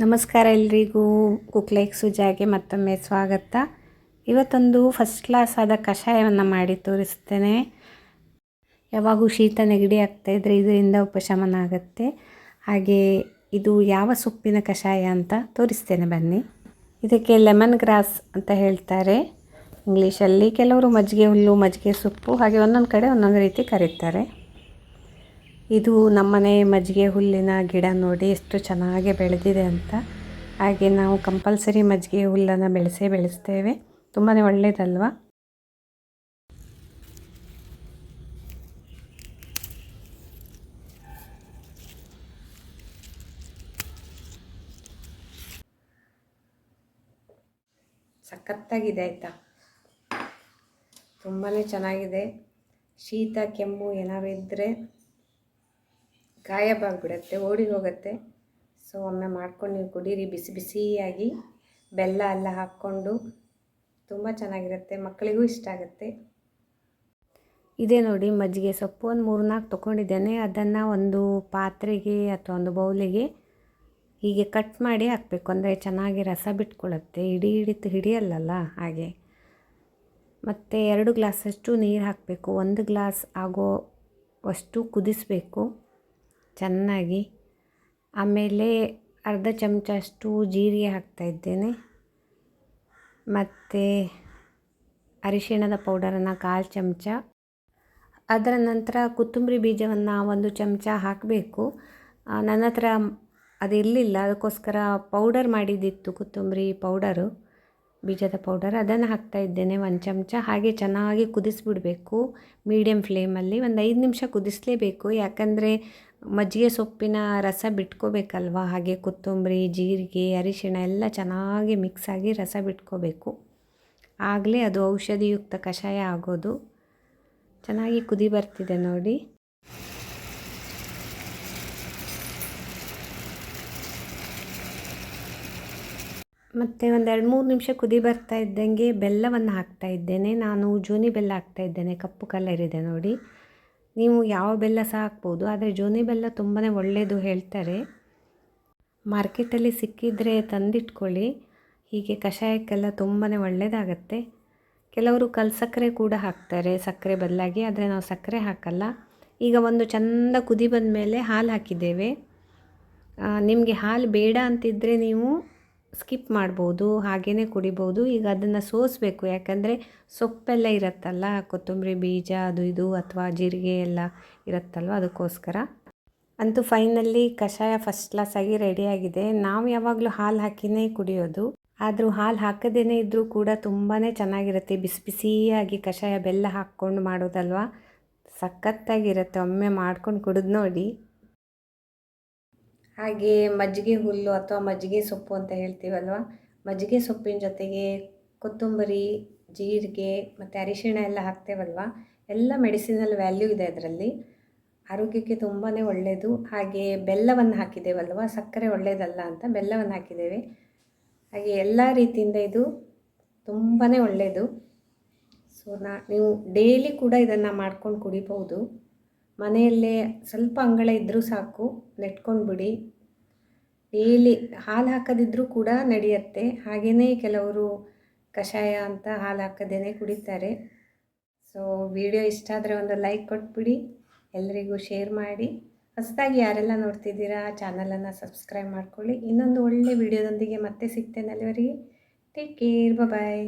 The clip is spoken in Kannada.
ನಮಸ್ಕಾರ ಎಲ್ರಿಗೂ. ಕುಕ್ಲೈಕ್ ಸುಜಾಗೆ ಮತ್ತೊಮ್ಮೆ ಸ್ವಾಗತ. ಇವತ್ತೊಂದು ಫಸ್ಟ್ ಕ್ಲಾಸ್ ಆದ ಕಷಾಯವನ್ನು ಮಾಡಿ ತೋರಿಸ್ತೇನೆ. ಯಾವಾಗೂ ಶೀತ ನೆಗಡಿ ಆಗ್ತಾಯಿದ್ರೆ ಇದರಿಂದ ಉಪಶಮನ ಆಗುತ್ತೆ. ಹಾಗೆ ಇದು ಯಾವ ಸೊಪ್ಪಿನ ಕಷಾಯ ಅಂತ ತೋರಿಸ್ತೇನೆ ಬನ್ನಿ. ಇದಕ್ಕೆ ಲೆಮನ್ ಗ್ರಾಸ್ ಅಂತ ಹೇಳ್ತಾರೆ. ಇಂಗ್ಲೀಷಲ್ಲಿ ಕೆಲವರು ಮಜ್ಜಿಗೆ ಹುಲ್ಲು, ಮಜ್ಜಿಗೆ ಸೊಪ್ಪು ಹಾಗೆ ಒಂದೊಂದು ಕಡೆ ಒಂದೊಂದು ರೀತಿ ಕರೀತಾರೆ. ಇದು ನಮ್ಮನೆ ಮಜ್ಜಿಗೆ ಹುಲ್ಲಿನ ಗಿಡ ನೋಡಿ ಎಷ್ಟು ಚೆನ್ನಾಗಿ ಬೆಳೆದಿದೆ ಅಂತ. ಹಾಗೆ ನಾವು ಕಂಪಲ್ಸರಿ ಮಜ್ಜಿಗೆ ಹುಲ್ಲನ್ನು ಬೆಳೆಸೇ ಬೆಳೆಸ್ತೇವೆ. ತುಂಬಾ ಒಳ್ಳೆಯದಲ್ವ ಸಖತ್ತಾಗಿದೆ ಆಯಿತಾ? ತುಂಬಾ ಚೆನ್ನಾಗಿದೆ. ಶೀತ, ಕೆಮ್ಮು ಏನಾದ್ರು ಇದ್ದರೆ ಗಾಯಬಾಗ್ಬಿಡುತ್ತೆ ಓಡಿ ಹೋಗುತ್ತೆ. ಸೊ ಒಮ್ಮೆ ಮಾಡ್ಕೊಂಡು ನೀವು ಕುಡೀರಿ, ಬಿಸಿ ಬಿಸಿಯಾಗಿ ಬೆಲ್ಲ ಎಲ್ಲ ಹಾಕ್ಕೊಂಡು ತುಂಬ ಚೆನ್ನಾಗಿರುತ್ತೆ, ಮಕ್ಕಳಿಗೂ ಇಷ್ಟ ಆಗುತ್ತೆ. ಇದೇ ನೋಡಿ, ಮಜ್ಜಿಗೆ ಸೊಪ್ಪು ಒಂದು ಮೂರು ನಾಲ್ಕು ತೊಗೊಂಡಿದ್ದೇನೆ. ಅದನ್ನು ಒಂದು ಪಾತ್ರೆಗೆ ಅಥವಾ ಒಂದು ಬೌಲಿಗೆ ಹೀಗೆ ಕಟ್ ಮಾಡಿ ಹಾಕಬೇಕು. ಅಂದರೆ ಚೆನ್ನಾಗಿ ರಸ ಬಿಟ್ಕೊಳ್ಳುತ್ತೆ. ಹಿಡಿ ಹಿಡಿತು ಹಿಡಿಯಲ್ಲಲ್ಲ ಹಾಗೆ. ಮತ್ತು ಎರಡು ಗ್ಲಾಸಷ್ಟು ನೀರು ಹಾಕಬೇಕು. ಒಂದು ಗ್ಲಾಸ್ ಆಗೋ ಅಷ್ಟು ಕುದಿಸಬೇಕು. ಚೆನ್ನಾಗಿ. ಆಮೇಲೆ ಅರ್ಧ ಚಮಚ ಅಷ್ಟು ಜೀರಿಗೆ ಹಾಕ್ತಾಯಿದ್ದೇನೆ. ಮತ್ತು ಅರಿಶಿಣದ ಪೌಡರನ್ನು ಕಾಲು ಚಮಚ. ಅದರ ನಂತರ ಕೊತ್ತಂಬರಿ ಬೀಜವನ್ನು ಒಂದು ಚಮಚ ಹಾಕಬೇಕು. ನನ್ನ ಹತ್ರ ಅದಿರಲಿಲ್ಲ ಅದಕ್ಕೋಸ್ಕರ ಪೌಡರ್ ಮಾಡಿದ್ದಿತ್ತು ಕೊತ್ತಂಬರಿ ಪೌಡರು, ಬೀಜದ ಪೌಡರ್. ಅದನ್ನು ಹಾಕ್ತಾ ಇದ್ದೇನೆ ಒಂದು ಚಮಚ. ಹಾಗೆ ಚೆನ್ನಾಗಿ ಕುದಿಸ್ಬಿಡಬೇಕು. ಮೀಡಿಯಮ್ ಫ್ಲೇಮಲ್ಲಿ ಒಂದು ಐದು ನಿಮಿಷ ಕುದಿಸಲೇಬೇಕು. ಯಾಕಂದರೆ ಮಜ್ಜಿಗೆ ಸೊಪ್ಪಿನ ರಸ ಬಿಟ್ಕೋಬೇಕಲ್ವ? ಹಾಗೆ ಕೊತ್ತಂಬರಿ, ಜೀರಿಗೆ, ಅರಿಶಿಣ ಎಲ್ಲ ಚೆನ್ನಾಗಿ ಮಿಕ್ಸ್ ಆಗಿ ರಸ ಬಿಟ್ಕೋಬೇಕು. ಆಗಲೇ ಅದು ಔಷಧಿಯುಕ್ತ ಕಷಾಯ ಆಗೋದು. ಚೆನ್ನಾಗಿ ಕುದಿ ಬರ್ತಿದೆ ನೋಡಿ. ಮತ್ತು ಒಂದು ಎರಡು ಮೂರು ನಿಮಿಷ ಕುದಿ ಬರ್ತಾ ಇದ್ದಂಗೆ ಬೆಲ್ಲವನ್ನು ಹಾಕ್ತಾ ಇದ್ದೇನೆ. ನಾನು ಜೋನಿ ಬೆಲ್ಲ ಹಾಕ್ತಾ ಇದ್ದೇನೆ. ಕಪ್ಪು ಕಲರ್ ಇದೆ ನೋಡಿ. ನೀವು ಯಾವ ಬೆಲ್ಲ ಸಹ ಹಾಕ್ಬೋದು, ಆದರೆ ಜೋನಿ ಬೆಲ್ಲ ತುಂಬಾ ಒಳ್ಳೆಯದು ಹೇಳ್ತಾರೆ. ಮಾರ್ಕೆಟಲ್ಲಿ ಸಿಕ್ಕಿದರೆ ತಂದಿಟ್ಕೊಳ್ಳಿ. ಹೀಗೆ ಕಷಾಯಕ್ಕೆಲ್ಲ ತುಂಬಾ ಒಳ್ಳೆಯದಾಗತ್ತೆ ಕೆಲವರು ಕಲ್ ಸಕ್ಕರೆ ಕೂಡ ಹಾಕ್ತಾರೆ, ಸಕ್ಕರೆ ಬದಲಾಗಿ, ಆದರೆ ನಾವು ಸಕ್ಕರೆ ಹಾಕಲ್ಲ. ಈಗ ಒಂದು ಚಂದ ಕುದಿ ಬಂದ ಮೇಲೆ ಹಾಲು ಹಾಕಿದ್ದೇವೆ. ನಿಮಗೆ ಹಾಲು ಬೇಡ ಅಂತಿದ್ದರೆ ನೀವು ಸ್ಕಿಪ್ ಮಾಡ್ಬೋದು ಹಾಗೇ ಕುಡಿಬೋದು. ಈಗ ಅದನ್ನು ಸೋಸಬೇಕು. ಯಾಕಂದರೆ ಸೊಪ್ಪೆಲ್ಲ ಇರುತ್ತಲ್ಲ, ಕೊತ್ತಂಬರಿ ಬೀಜ, ಅದು ಇದು ಅಥವಾ ಜೀರಿಗೆ ಎಲ್ಲ ಇರುತ್ತಲ್ವ ಅದಕ್ಕೋಸ್ಕರ. ಅಂತೂ ಫೈನಲ್ಲಿ ಕಷಾಯ ಫಸ್ಟ್ ಕ್ಲಾಸಾಗಿ ರೆಡಿಯಾಗಿದೆ ನಾವು ಯಾವಾಗಲೂ ಹಾಲು ಹಾಕಿನೇ ಕುಡಿಯೋದು. ಆದರೂ ಹಾಲು ಹಾಕದೇ ಇದ್ದರೂ ಕೂಡ ತುಂಬಾ ಚೆನ್ನಾಗಿರುತ್ತೆ. ಬಿಸಿ ಬಿಸಿಯಾಗಿ ಕಷಾಯ ಬೆಲ್ಲ ಹಾಕ್ಕೊಂಡು ಮಾಡೋದಲ್ವ? ಸಖತ್ತಾಗಿರುತ್ತೆ. ಒಮ್ಮೆ ಮಾಡ್ಕೊಂಡು ಕುಡಿದು ನೋಡಿ. ಹಾಗೆ ಮಜ್ಜಿಗೆ ಹುಲ್ಲು ಅಥವಾ ಮಜ್ಜಿಗೆ ಸೊಪ್ಪು ಅಂತ ಹೇಳ್ತೀವಲ್ವಾ? ಮಜ್ಜಿಗೆ ಸೊಪ್ಪಿನ ಜೊತೆಗೆ ಕೊತ್ತಂಬರಿ, ಜೀರಿಗೆ ಮತ್ತು ಅರಿಶಿಣ ಎಲ್ಲ ಹಾಕ್ತೇವಲ್ವ? ಎಲ್ಲ ಮೆಡಿಸಿನಲ್ ವ್ಯಾಲ್ಯೂ ಇದೆ ಅದರಲ್ಲಿ. ಆರೋಗ್ಯಕ್ಕೆ ತುಂಬಾ ಒಳ್ಳೆಯದು ಹಾಗೆ ಬೆಲ್ಲವನ್ನು ಹಾಕಿದ್ದೇವಲ್ವ? ಸಕ್ಕರೆ ಒಳ್ಳೆಯದಲ್ಲ ಅಂತ ಬೆಲ್ಲವನ್ನು ಹಾಕಿದ್ದೇವೆ. ಹಾಗೆ ಎಲ್ಲ ರೀತಿಯಿಂದ ಇದು ತುಂಬಾ ಒಳ್ಳೆಯದು ಸೊ ನಾ, ನೀವು ಡೈಲಿ ಕೂಡ ಇದನ್ನು ಮಾಡ್ಕೊಂಡು ಕುಡಿಬೋದು ಮನೆಯಲ್ಲೇ ಸ್ವಲ್ಪ ಅಂಗಳ ಇದ್ದರೂ ಸಾಕು ನೆಟ್ಕೊಂಡು ಬಿಡಿ ಡೈಲಿ ಹಾಲು ಹಾಕದಿದ್ದರೂ ಕೂಡ ನಡೆಯುತ್ತೆ. ಹಾಗೆಯೇ ಕೆಲವರು ಕಷಾಯ ಅಂತ ಹಾಲು ಹಾಕದೇನೆ ಕುಡಿತಾರೆ. ಸೊ ವಿಡಿಯೋ ಇಷ್ಟ ಆದರೆ ಒಂದು ಲೈಕ್ ಕೊಟ್ಬಿಡಿ ಎಲ್ಲರಿಗೂ ಶೇರ್ ಮಾಡಿ. ಹೊಸದಾಗಿ ಯಾರೆಲ್ಲ ನೋಡ್ತಿದ್ದೀರಾ, ಚಾನಲನ್ನು ಸಬ್ಸ್ಕ್ರೈಬ್ ಮಾಡ್ಕೊಳ್ಳಿ. ಇನ್ನೊಂದು ಒಳ್ಳೆ ವಿಡಿಯೋದೊಂದಿಗೆ ಮತ್ತೆ ಸಿಗ್ತೇನೆ ಅಲ್ಲಿವರೆಗೆ. Take care bye